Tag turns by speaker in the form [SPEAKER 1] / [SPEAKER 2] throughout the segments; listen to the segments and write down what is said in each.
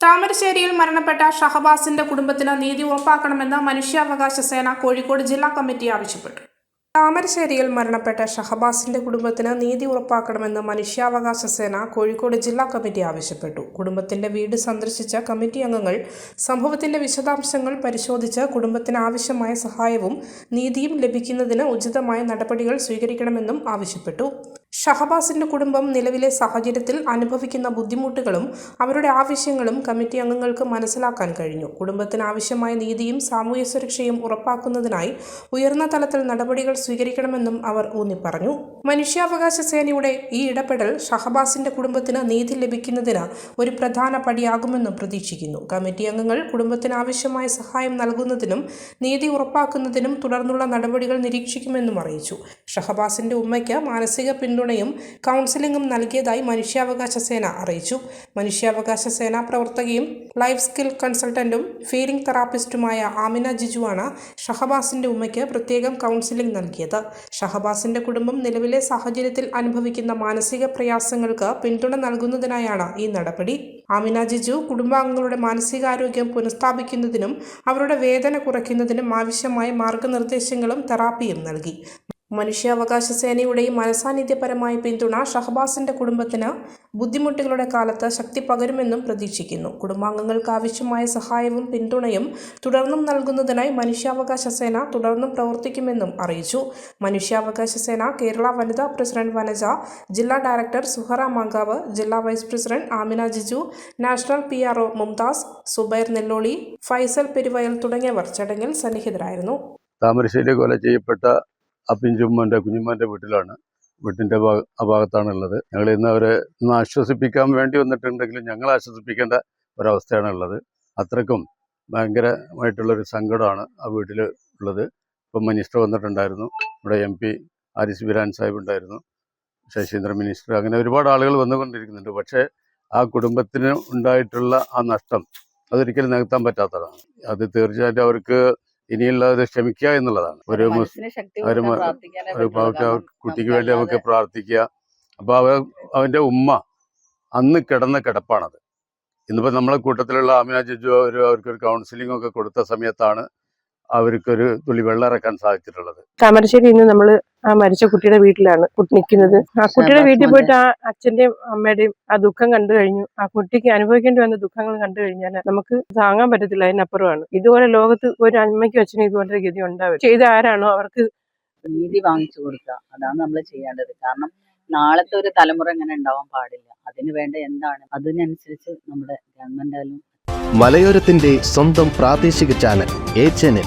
[SPEAKER 1] താമരശ്ശേരിയിൽ മരണപ്പെട്ട ഷഹബാസിന്റെ കുടുംബത്തിന് നീതി ഉറപ്പാക്കണമെന്ന് മനുഷ്യാവകാശ സേന കോഴിക്കോട് ജില്ലാ കമ്മിറ്റി ആവശ്യപ്പെട്ടു. താമരശ്ശേരിയിൽ മരണപ്പെട്ട ഷഹബാസിന്റെ കുടുംബത്തിന് നീതി ഉറപ്പാക്കണമെന്ന് മനുഷ്യാവകാശ സേന കോഴിക്കോട് ജില്ലാ കമ്മിറ്റി ആവശ്യപ്പെട്ടു. കുടുംബത്തിന്റെ വീട് സന്ദർശിച്ച കമ്മിറ്റി അംഗങ്ങൾ സംഭവത്തിന്റെ വിശദാംശങ്ങൾ പരിശോധിച്ച് കുടുംബത്തിന് ആവശ്യമായ സഹായവും നീതിയും ലഭിക്കുന്നതിന് ഉചിതമായ നടപടികൾ സ്വീകരിക്കണമെന്നും ആവശ്യപ്പെട്ടു. ഷഹബാസിന്റെ കുടുംബം നിലവിലെ സാഹചര്യത്തിൽ അനുഭവിക്കുന്ന ബുദ്ധിമുട്ടുകളും അവരുടെ ആവശ്യങ്ങളും കമ്മിറ്റി അംഗങ്ങൾക്ക് മനസ്സിലാക്കാൻ കഴിഞ്ഞു. കുടുംബത്തിന് ആവശ്യമായ നീതിയും സാമൂഹ്യ സുരക്ഷയും ഉറപ്പാക്കുന്നതിനായി ഉയർന്ന തലത്തിൽ നടപടികൾ സ്വീകരിക്കണമെന്നും അവർ ഊന്നിപ്പറഞ്ഞു. മനുഷ്യാവകാശ സേനയുടെ ഈ ഇടപെടൽ ഷഹബാസിന്റെ കുടുംബത്തിന് നീതി ലഭിക്കുന്നതിന് ഒരു പ്രധാന പടിയാകുമെന്നും പ്രതീക്ഷിക്കുന്നു. കമ്മിറ്റി അംഗങ്ങൾ കുടുംബത്തിന് ആവശ്യമായ സഹായം നൽകുന്നതിനും നീതി ഉറപ്പാക്കുന്നതിനും തുടർന്നുള്ള നടപടികൾ നിരീക്ഷിക്കുമെന്നും അറിയിച്ചു. ഷഹബാസിന്റെ ഉമ്മയ്ക്ക് മാനസിക പിന്തുണയും കൗൺസിലിംഗും നൽകിയതായി മനുഷ്യാവകാശ സേന അറിയിച്ചു. മനുഷ്യാവകാശ സേനാ പ്രവർത്തകയും ലൈഫ് സ്കിൽ കൺസൾട്ടന്റും ഫീലിംഗ് തെറാപ്പിസ്റ്റുമായ ആമിന ജിജുവാണ് ഷഹബാസിന്റെ ഉമ്മയ്ക്ക് പ്രത്യേകം കൗൺസിലിംഗ് നൽകിയത്. ഷഹബാസിന്റെ കുടുംബം നിലവിലെ സാഹചര്യത്തിൽ അനുഭവിക്കുന്ന മാനസിക പ്രയാസങ്ങൾക്ക് പിന്തുണ നൽകുന്നതിനായാണ് ഈ നടപടി. ആമിന ജിജു കുടുംബാംഗങ്ങളുടെ മാനസികാരോഗ്യം പുനഃസ്ഥാപിക്കുന്നതിനും അവരുടെ വേദന കുറയ്ക്കുന്നതിനും ആവശ്യമായ മാർഗനിർദ്ദേശങ്ങളും തെറാപ്പിയും നൽകി. മനുഷ്യാവകാശ സേനയുടെ മനസാന്നിധ്യപരമായ പിന്തുണ ഷഹബാസിന്റെ കുടുംബത്തിന് ബുദ്ധിമുട്ടുകളുടെ കാലത്ത് ശക്തി പകരുമെന്നും പ്രതീക്ഷിക്കുന്നു. കുടുംബാംഗങ്ങൾക്ക് ആവശ്യമായ സഹായവും പിന്തുണയും തുടർന്നും നൽകുന്നതിനായി മനുഷ്യാവകാശ സേന തുടർന്നും പ്രവർത്തിക്കുമെന്നും അറിയിച്ചു. മനുഷ്യാവകാശ സേന കേരള വനിതാ പ്രസിഡന്റ് വനജ ജില്ലാ ഡയറക്ടർ സുഹറ മാങ്കാവ് ജില്ലാ vice president Amina Jiju national P R O Mumtaz Zubair Nellolli Faisal Peruvayal തുടങ്ങിയവർ ചടങ്ങിൽ സന്നിഹിതരായിരുന്നു.
[SPEAKER 2] താമരശ്ശേരി കൊല ചെയ്യപ്പെട്ട ആ പിഞ്ചുമ്മന്റെ കുഞ്ഞുമ്മന്റെ വീട്ടിലാണ്. വീട്ടിന്റെ ആ ഭാഗത്താണുള്ളത്. ഞങ്ങൾ ഇന്ന് അവരെ ഇന്ന് ആശ്വസിപ്പിക്കാൻ വേണ്ടി വന്നിട്ടുണ്ടെങ്കിലും ഞങ്ങൾ ആശ്വസിപ്പിക്കേണ്ട ഒരവസ്ഥയാണ് ഉള്ളത് അത്രക്കും ഭയങ്കരമായിട്ടുള്ളൊരു സങ്കടമാണ് ആ വീട്ടിൽ ഉള്ളത്. ഇപ്പം മിനിസ്റ്റർ വന്നിട്ടുണ്ടായിരുന്നു. ഇവിടെ എം പി ആരിസ് ബിരാൻ സാഹിബ് ഉണ്ടായിരുന്നു. ശശീന്ദ്ര മിനിസ്റ്റർ. അങ്ങനെ ഒരുപാട് ആളുകൾ വന്നുകൊണ്ടിരിക്കുന്നുണ്ട്. പക്ഷേ ആ കുടുംബത്തിന് ഉണ്ടായിട്ടുള്ള ആ നഷ്ടം അതൊരിക്കലും നികത്താൻ പറ്റാത്തതാണ്. അത് തീർച്ചയായിട്ടും അവർക്ക് ഇനിയുള്ളത് ക്ഷമിക്കുക എന്നുള്ളതാണ്. ഒരു ഒരു ഒരു കുട്ടിക്ക് വേണ്ടി നമുക്ക് പ്രാർത്ഥിക്കുക. അപ്പൊ അവ അവന്റെ ഉമ്മ അന്ന് കിടന്ന കിടപ്പാണത്. ഇന്നിപ്പോ നമ്മളെ കൂട്ടത്തിലുള്ള ആമിന ജിജു ഒരു അവർക്കൊരു കൗൺസിലിംഗ് ഒക്കെ കൊടുത്ത സമയത്താണ് അവർക്കൊരു തുള്ളി വെള്ളം ഇറക്കാൻ സാധിച്ചിട്ടുള്ളത്.
[SPEAKER 3] താമരശ്ശേരി ഇന്ന് നമ്മൾ ആ മരിച്ച കുട്ടിയുടെ വീട്ടിലാണ് നിൽക്കുന്നത് ആ കുട്ടിയുടെ വീട്ടിൽ പോയിട്ട് ആ അച്ഛന്റെയും അമ്മയുടെയും ആ ദുഃഖം കണ്ടു കഴിഞ്ഞു. ആ കുട്ടിക്ക് അനുഭവിക്കേണ്ടി വന്ന ദുഃഖങ്ങൾ കണ്ടു കഴിഞ്ഞാൽ നമുക്ക് താങ്ങാൻ പറ്റത്തില്ല അതിനപ്പുറമാണ്. ഇതുപോലെ ലോകത്ത് ഒരു അമ്മയ്ക്കും അച്ഛനും ഇതുപോലെ ഗതി ഉണ്ടാവും ചെയ്ത ആരാണോ അവർക്ക്
[SPEAKER 4] നീതി വാങ്ങിച്ചു കൊടുക്കുക. അതാണ് നമ്മൾ ചെയ്യേണ്ടത്. കാരണം നാളത്തെ ഒരു തലമുറ ഇങ്ങനെ ഉണ്ടാവാൻ പാടില്ല. അതിന് വേണ്ട എന്താണ്? അതിനനുസരിച്ച് നമ്മുടെ ഗവൺമെന്റ്
[SPEAKER 5] മലയോരത്തിന്റെ സ്വന്തം പ്രാദേശിക channel A channel.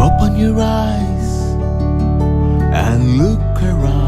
[SPEAKER 6] Open your eyes and look around